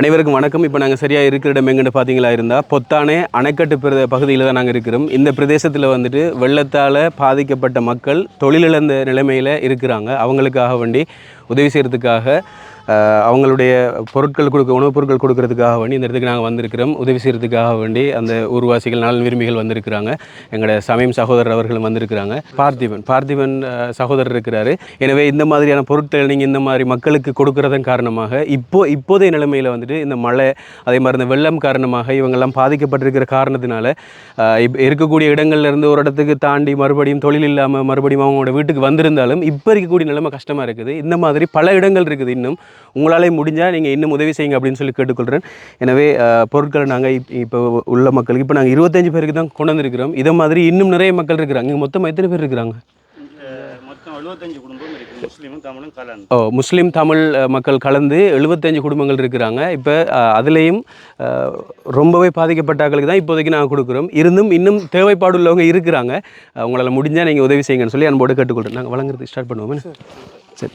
அனைவருக்கும் வணக்கம். இப்போ நாங்கள் சரியாக இருக்கிற இடம் எங்கன்னு பார்த்தீங்களா இருந்தால் பொத்தானே அணைக்கட்டு பிர பகுதியில் தான் நாங்கள் இருக்கிறோம். இந்த பிரதேசத்தில் வந்துட்டு வெள்ளத்தால் பாதிக்கப்பட்ட மக்கள் தொழிலிழந்த நிலைமையில் இருக்கிறாங்க. அவங்களுக்காக வேண்டி உதவி செய்கிறதுக்காக அவங்களுடைய பொருட்கள் கொடுக்க உணவுப் பொருட்கள் கொடுக்கறதுக்காக வேண்டி இந்த இடத்துக்கு நாங்கள் வந்திருக்கிறோம். உதவி செய்கிறதுக்காக வேண்டி அந்த ஊர்வாசிகள் நலன் விரும்பிகள் வந்திருக்கிறாங்க. எங்களோட சமயம் சகோதரர் அவர்களும் வந்திருக்கிறாங்க. பார்த்திபன் பார்த்திபன் சகோதரர் இருக்கிறாரு. எனவே இந்த மாதிரியான பொருட்கள் நீங்கள் இந்த மாதிரி மக்களுக்கு கொடுக்கறதன் காரணமாக இப்போ இப்போதைய நிலைமையில் வந்துட்டு இந்த மழை அதே மாதிரி இந்த வெள்ளம் காரணமாக இவங்கெல்லாம் பாதிக்கப்பட்டிருக்கிற காரணத்தினால இருக்கக்கூடிய இடங்கள்லேருந்து ஒரு இடத்துக்கு தாண்டி மறுபடியும் தொழில் இல்லாமல் மறுபடியும் அவங்களோட வீட்டுக்கு வந்திருந்தாலும் இப்போ இருக்கக்கூடிய நிலைமை கஷ்டமாக இருக்குது. இந்த மாதிரி பல இடங்கள் இருக்குது இன்னும். உங்களாலே முடிஞ்சால் நீங்கள் இன்னும் உதவி செய்யுங்க அப்படின்னு சொல்லி கேட்டுக்கொள்கிறேன் எனவே பொருட்களை நாங்கள் இப்போ உள்ள மக்களுக்கு இப்போ நாங்கள் இருபத்தஞ்சு பேருக்கு தான் கொண்டு வந்திருக்கிறோம். இதை மாதிரி இன்னும் நிறைய மக்கள் இருக்கிறாங்க. இங்கே மொத்தம் எத்தனை பேர் இருக்கிறாங்க? ஓ முஸ்லீம் தமிழ் மக்கள் கலந்து எழுபத்தஞ்சு குடும்பங்கள் இருக்கிறாங்க. இப்போ அதுலேயும் ரொம்பவே பாதிக்கப்பட்டாக்களுக்கு தான் இப்போதைக்கு நாங்கள் கொடுக்குறோம். இருந்தும் இன்னும் தேவைப்பாடு உள்ளவங்க இருக்கிறாங்க. உங்களால் முடிஞ்சால் நீங்கள் உதவி செய்யுங்கன்னு சொல்லி அன்போடு கேட்டுக்கொள்கிறேன் நாங்கள் வழங்குறதுக்கு ஸ்டார்ட் பண்ணுவோம்? சரி.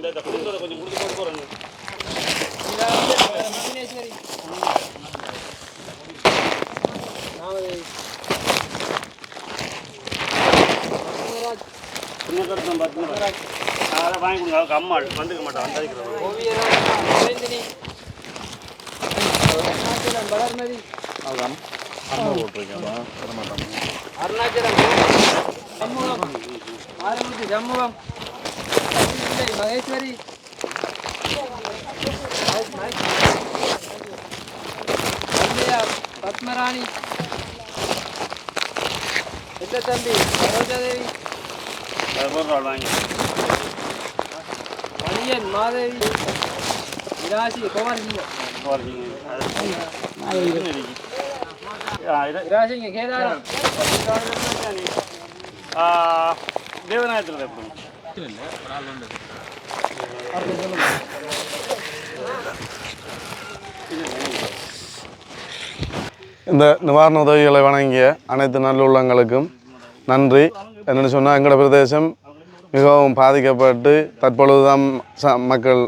இந்த குடும்பத்தை கொஞ்சம் கொடுத்து போட்டு போறேன் அதை வாங்கி. கொடுங்க அவருக்கு அம்மா வந்துக்க மாட்டான் வந்தாதிக்கிறவங்க அருணாச்சலம். சண்முகம். ஆரம்பத்தி சண்முகம். மகேஸ்வரி. பத்மராணி. எத்த தம்பி சரோஜாதேவி. மணியன் மாதேவி. விராசி குமாரசிங்கம் போகிறீங்க அது தேவநாயகத்தில் இந்த நிவாரண உதவிகளை வழங்கிய அனைத்து நல்லுள்ளங்களுக்கும் நன்றி. என்னென்னு சொன்னால் எங்களோட பிரதேசம் மிகவும் பாதிக்கப்பட்டு தற்பொழுது தான் ச மக்கள்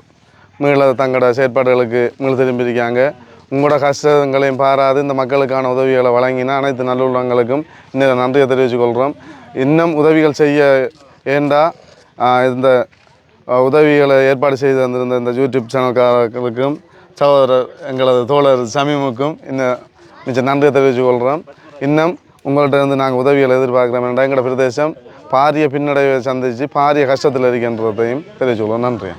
மீள தங்களோட செயற்பாடுகளுக்கு மீள் திரும்பியிருக்காங்க. உங்களோட கஷ்டங்களையும் பாராது இந்த மக்களுக்கான உதவிகளை வழங்கின அனைத்து நல்லுள்ளங்களுக்கும் இன்னும் நன்றியை தெரிவித்துக் கொள்கிறோம் இன்னும் உதவிகள் செய்ய ஏண்டா இந்த உதவிகளை ஏற்பாடு செய்து வந்திருந்த இந்த யூடியூப் சேனல்காரர்களுக்கும் சகோதரர் எங்களது தோழர் சமீமுக்கும் இந்த மிச்ச நன்றியை தெரிவித்துக் கொள்கிறோம் இன்னும் உங்கள்கிட்ட இருந்து நாங்கள் உதவிகளை எதிர்பார்க்குறோம் என்றால் எங்களோட பிரதேசம் பாரிய பின்னடைவை சந்தித்து பாரிய கஷ்டத்தில் இருக்கின்றதையும் தெரிவித்துக் கொள்கிறோம் நன்றி.